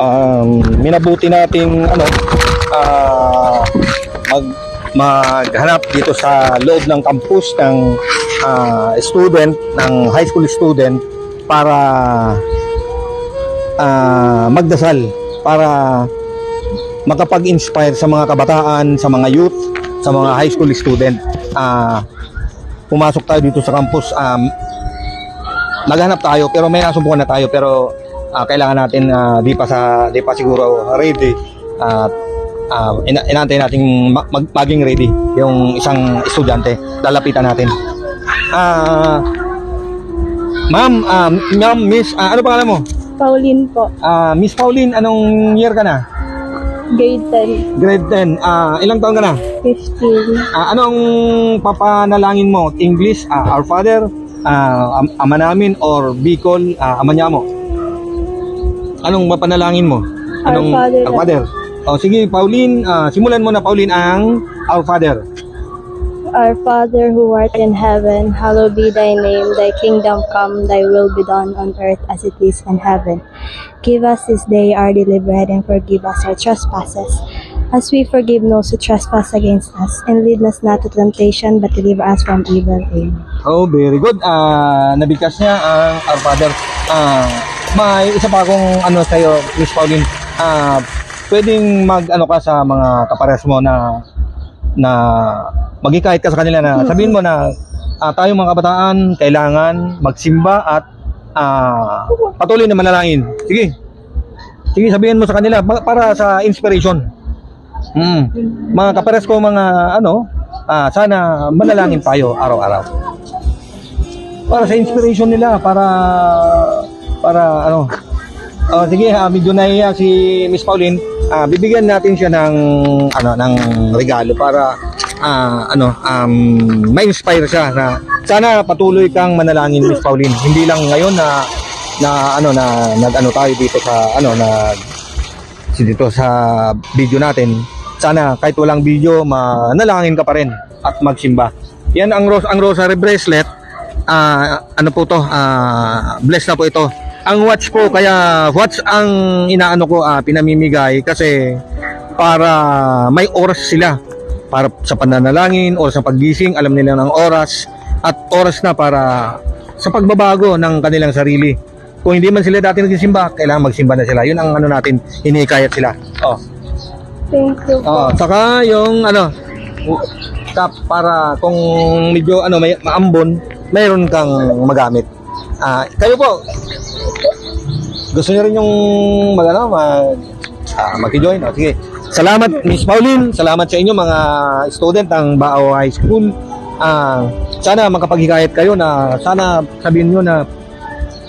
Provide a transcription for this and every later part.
um, minabuti nating ano ah, mag maghanap dito sa loob ng campus ng ah, student ng high school student para ah, magdasal para makapag-inspire sa mga kabataan, sa mga youth, sa mga high school student. Ah, pumasok tayo dito sa campus. Um, naghanap tayo pero may nasumbukan na tayo pero ah, kailangan natin ah, di pa sa di pa siguro ready. At uh, ina inaantay nating ma- mag- maging ready yung isang estudyante. Lalapitan natin. Ah ma'am ah, ma'am miss ah, ano pangalan mo? Pauline po, Ah, miss Pauline anong year ka na? Grade 10, grade 10 ah ilang taon ka na? 15, Ah, anong papanalangin mo? English ah, our father am- ama namin or Bicol ah, ama niya mo anong mapanalangin mo Our anong Father. our father oh sige Pauline ah, simulan mo na Pauline ang our father Our Father who art in heaven, hallowed be thy name, thy kingdom come, thy will be done on earth as it is in heaven. Give us this day our daily bread and forgive us our trespasses, as we forgive those who trespass against us. And lead us not to temptation, but deliver us from evil. Amen. Oh, very good. Ah, nabigkas niya ang Our Father. Ah, may isa pa akong ano sa iyo, Miss Pauline. Ah, pwedeng mag ano ka sa mga kapares mo na na magikahit ka sa kanila na sabihin mo na ah, tayong mga kabataan kailangan magsimba at ah, patuloy na manalangin. Sige. Sige, sabihin mo sa kanila pa- para sa inspiration. Mm. Mga kapares ko mga ano, ah, sana manalangin tayo araw-araw para sa inspiration nila para para ano oh, sige ha medyo nahiya si Miss Pauline. Ah, bibigyan natin siya ng ano ng regalo para ah, ano um, ma-inspire siya na sana patuloy kang manalangin Miss Pauline. Hindi lang ngayon na na ano na nag-ano tayo dito sa ano na dito sa video natin. Sana kahit walang video manalangin ka pa rin at magsimba. Yan ang ang rosary bracelet. Ah ano po to? Ah bless na po ito ang watch po kaya watch ang inaano ko ah, pinamimigay kasi para may oras sila para sa pananalangin o sa paggising alam nila ng oras at oras na para sa pagbabago ng kanilang sarili kung hindi man sila dati nagsisimba kailangan magsimba na sila yun ang ano natin hinikayat sila oh Thank you. Oh, saka yung ano tap para kung medyo ano may maambon, mayroon kang magamit. Ah, kayo po. Gusto niyo rin yung mag ano, mag ah, maki-join? Oh, sige. Salamat Miss Pauline, salamat sa inyo mga student ng Bao High School. Ah, sana makapaghikayat kayo na sana sabihin niyo na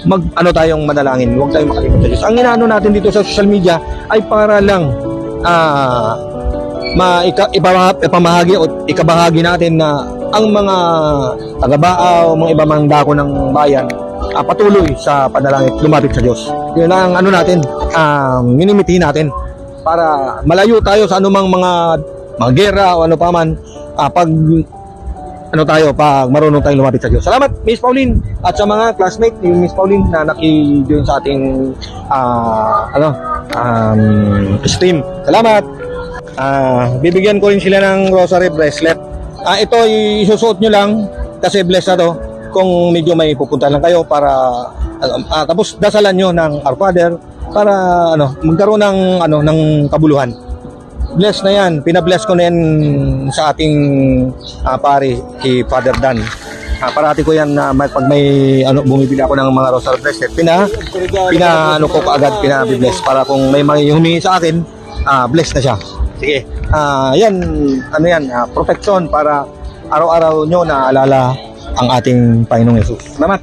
mag ano tayong manalangin, huwag tayong makalimot sa Diyos. Ang inaano natin dito sa social media ay para lang ah ma ika, ipama, ipamahagi o ikabahagi natin na ang mga taga-Baaw, mga iba mang dako ng bayan ah, patuloy sa panalangin lumapit sa Diyos. Yun ang ano natin, um, minimiti natin para malayo tayo sa anumang mga mga gera o ano pa man ah, pag ano tayo pag marunong tayong lumapit sa Diyos. Salamat Miss Pauline at sa mga classmate ni Miss Pauline na naki-join sa ating ah, ano um, stream. Salamat. Ah, bibigyan ko rin sila ng rosary bracelet. Ah, ito isusuot nyo lang kasi blessed na to kung medyo may pupunta lang kayo para ah, tapos dasalan nyo ng Our Father para ano magkaroon ng ano ng kabuluhan. Bless na yan. Pinabless ko na yan sa ating ah, pare, si Father Dan. Ah, parati ko yan na may, pag may ano, bumibili ako ng mga rosary bracelet, pina, pina ano ko kaagad, pinabibless para kung may mga humingi sa akin, ah, bless na siya. Sige. Ah, yan, ano yan, ah, protection para araw-araw nyo na alala ang ating Panginoong Yesus. Salamat.